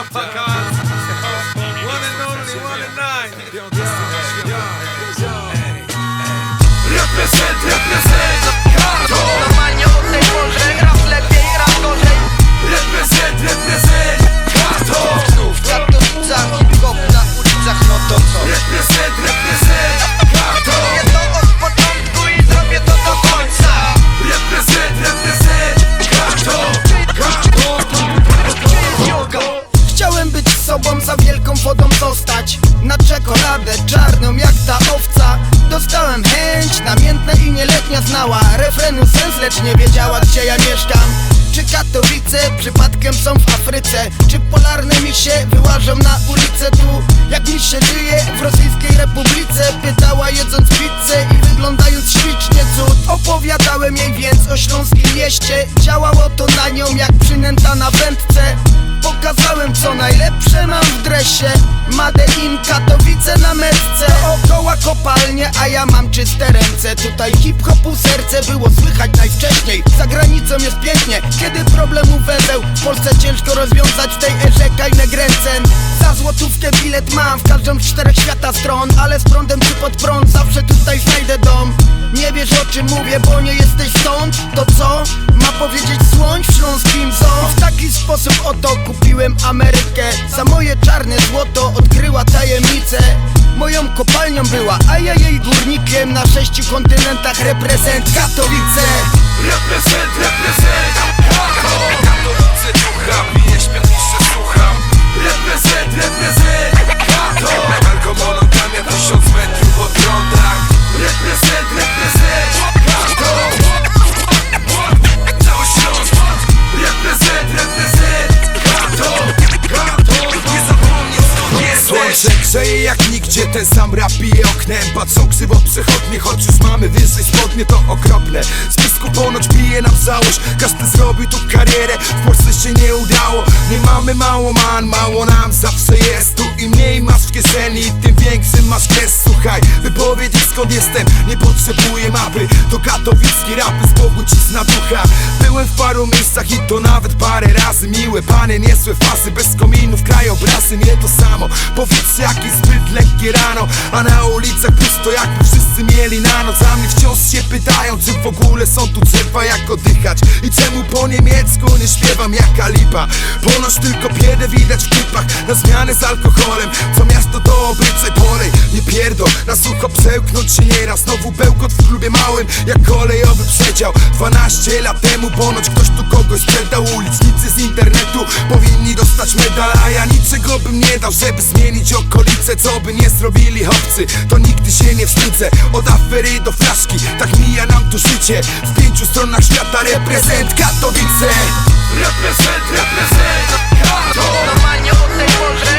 One and only, one and nine. Represent, represent sobą, za wielką wodą zostać. Na czekoladę czarną jak ta owca? Dostałem chęć, namiętna i nieletnia znała. Refrenu sens, lecz nie wiedziała gdzie ja mieszkam. Czy Katowice przypadkiem są w Afryce? Czy polarne misie wyłażą na ulicę? Tu? Jak mi się żyje w Rosyjskiej Republice? Pytała jedząc pizzę i wyglądając ślicznie cud. Opowiadałem jej więc o śląskim mieście. Działało to na nią jak przynęta na wędce Pokazałem co najlepsze mam w dresie. Made in Katowice na metce. Okoła kopalnie, a ja mam czyste ręce. Tutaj hip-hopu serce było słychać najwcześniej. Za granicą jest pięknie, kiedy problemu węzeł W Polsce ciężko rozwiązać w tej erze kajne gręcen złotówkę bilet mam w każdą z czterech świata stron Ale z prądem czy pod prąd, zawsze tutaj znajdę dom. Nie wiesz o czym mówię, bo nie jesteś stąd. To co? Ma powiedzieć słoń w śląskim zoo? W taki sposób oto kupiłem Amerykę. Za moje czarne złoto odkryła tajemnicę. Moją kopalnią była, a ja jej górnikiem Na sześciu kontynentach reprezent Katowice. Represent, represent grzeje jak nigdzie, ten sam rap bije oknem. Patrzą krzywo przechodnie, choć już mamy wyżej spodnie, to okropne. Z pisku ponoć bije nam całość, każdy zrobił tu karierę W Polsce się nie udało, nie mamy mało man, mało nam zawsze jest Tu im mniej masz w kieszeni, tym większy masz gest Słuchaj, wypowiedzieć skąd jestem, nie potrzebuję mapy. To katowicki rapy z Bogu cisna ducha. Byłem w paru miejscach i to nawet parę razy. Miłe panie, niesłe fasy, bez kominów, krajobrazy Nie samo, powietrze jakieś zbyt lekkie rano A na ulicach pusto jakby wszyscy mieli na noc. A mnie wciąż się pytają, czy w ogóle są tu drzewa jak oddychać. I czemu po niemiecku nie śpiewam jak lipa Ponoć tylko biedę widać w klipach Na zmianę z alkoholem, co miasto to obyczaj polej Nie pierdol, na sucho przełknąć się nieraz Znowu bełkot w klubie małym, jak kolejowy przedział. 12 lat temu ponoć ktoś tu kogoś sprzedał. Ulicznicy z internetu powinni dostać medal A ja niczego bym nie dał, żeby zmienić okolice, co by nie zrobili chłopcy. To nigdy się nie wstydzę, od afery do flaszki. Tak mija nam tu życie, w pięciu stronach świata Reprezent Katowice. Reprezent, reprezent, Kato Normalnie od tej porze